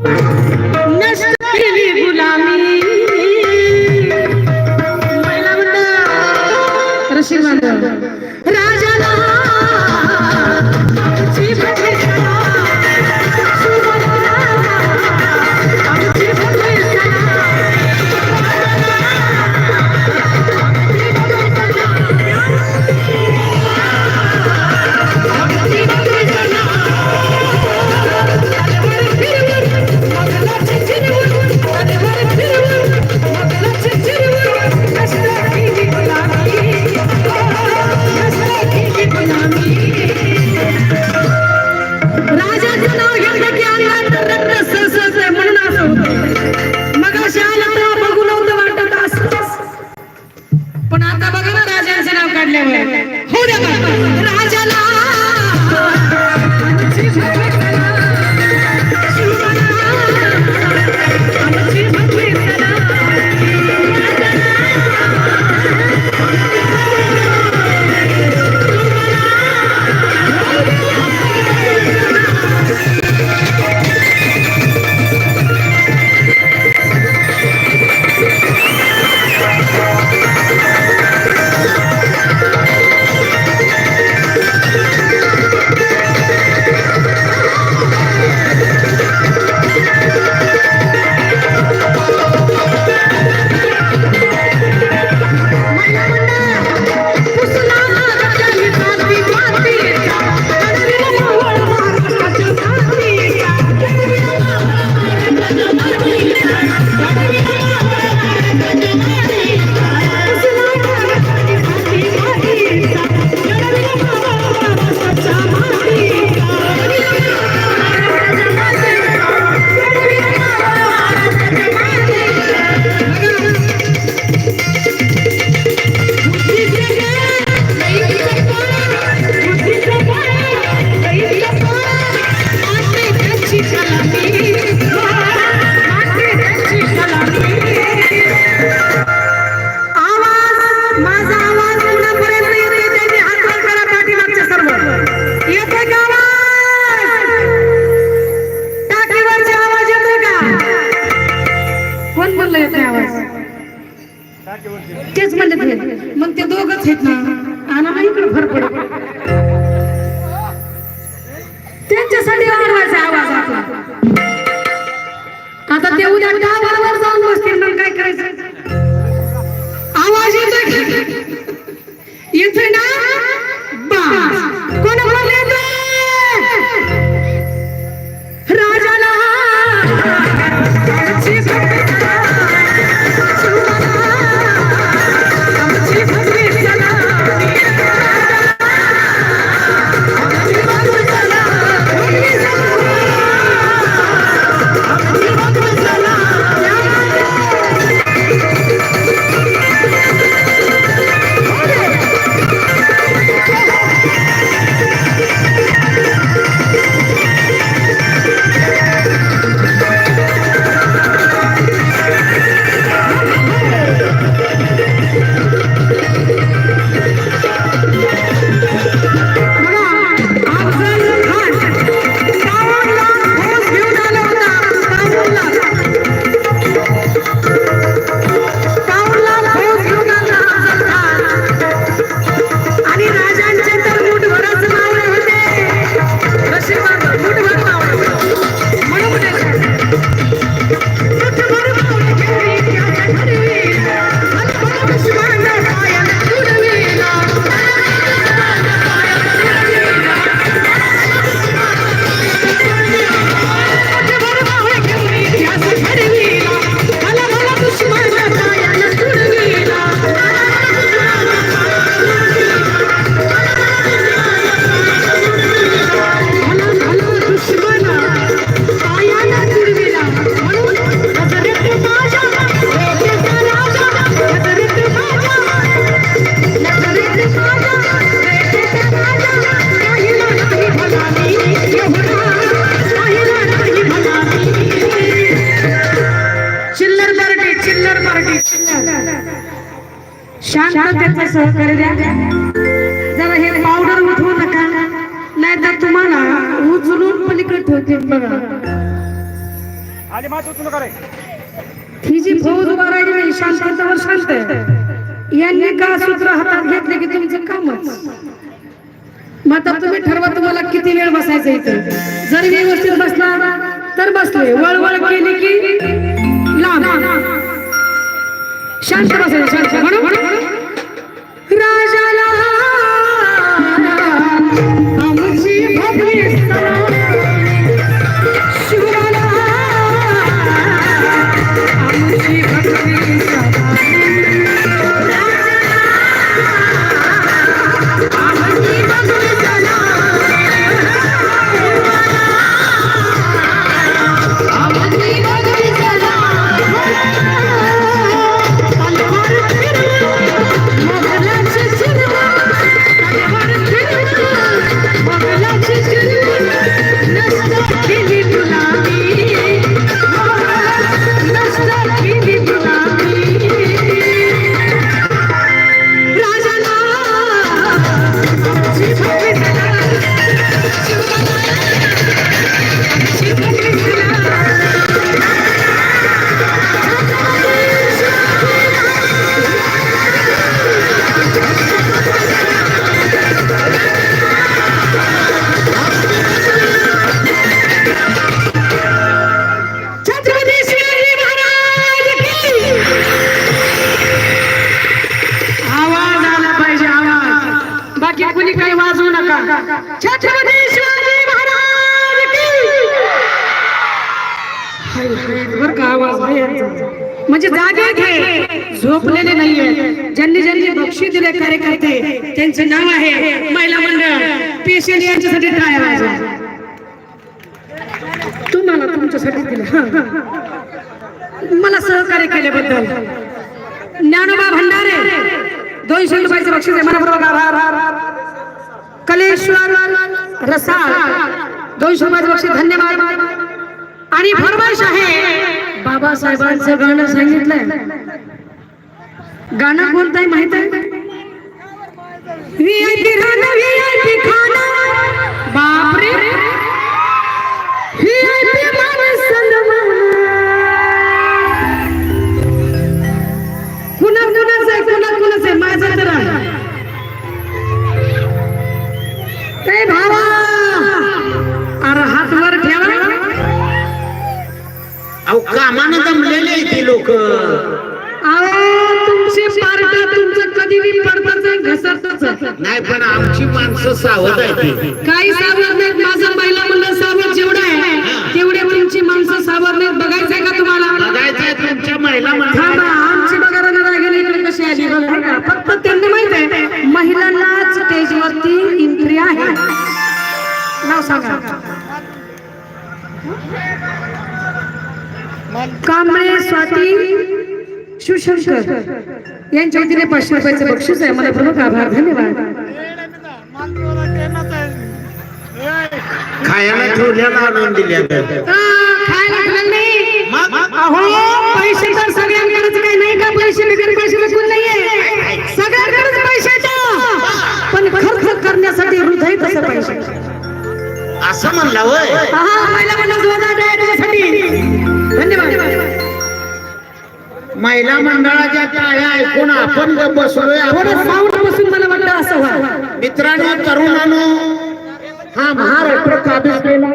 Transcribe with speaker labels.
Speaker 1: 你那是 तेच म्हणले मग ते दोघच आहेत ना. आणा इकडे भर पडत चिल्लर पार्टी शांत त्याचं सहकार्य द्या. जरा हे पावडर उठवू नका. नाही तर तुम्हाला उचलून पलीकडे ठेवते बघा. ही जी भोज उभा राहिली शांततेवर शांत यांनी का सूत्र हातात घेतले की तुमचं कामच? माता तुम्ही ठरवा तुम्हाला किती वेळ बसायचं इथे. जर व्यवस्थित बसला तर बसले वळवळ केली की लांब. शांत बसायचं शांत म्हणून बर का आवाज म्हणजे जागे घे. झोपलेले नाहीये. ज्यांनी ज्यांनी बक्षी दिले कार्यकर्ते त्यांचे नाव आहे महिला मंडळ. पेशल यांच्यासाठी टाळ्या वाजवा तुम्हाला तुमच्यासाठी दिलं. मला सहकार्य केल्याबद्दल. ज्ञानोबा भंडारे दोनशे रुपयाचे बक्षीस आहे. मला बरोबर आभार. कलेश्वर रसा दोनशे रुपयाचे बक्षीस. धन्यवाद. आणि फरमाईश आहे बाबासाहेबांचं गाणं सांगितलंय. गाणं कोणतं आहे? माहीत आहे
Speaker 2: कामानं दमलेले आहे ते लोक.
Speaker 1: अहो तुमची पार्ट तुमचं कधी बी पडतच घसरतच.
Speaker 2: नाही पण आमची माणसं सावध आहेत
Speaker 1: काही सावध नाहीत. माझं पहिला म्हणलं सावध जेवढं आहे तेवढे तुमची माणसं सावध नाहीत. बघायचंय का तुम्हाला?
Speaker 2: बघायचंय तुमच्या महिला
Speaker 1: थांबा आमची बघा रागिणी इकडे कशी आली बघा? फक्त त्यांना माहीत आहे महिलांना स्टेजवरती एंट्री आहे. नाव सांगा. कांबळे स्वाती शिवशंकर यांच्या वतीने पाचशे रुपयाचे बक्षीस आहे. मला प्रमुख आभार. धन्यवाद.
Speaker 2: खायला ठेवल्याला आणून दिल्या?
Speaker 1: आ, खायला ठेवलं नाही. अहो पैसे तर सगळ्यांकडेच काही नाही का? पैसे बिगर पैसे बिकून नाहीये. सगळ्यांकडेच पैशाच्या पण खर्च करण्यासाठी हृदय
Speaker 2: असं म्हणला वय
Speaker 1: हा महिला मंडळ जोरदार आहे
Speaker 2: महिला मंडळाच्या टाळ्या ऐकून आपण बसलोय.
Speaker 1: थोडं
Speaker 2: आपण
Speaker 1: साऊंड बसून मला वाटतं असं व्हा.
Speaker 2: मित्रांनो तरुणांनो हा महाराष्ट्र काबीज केला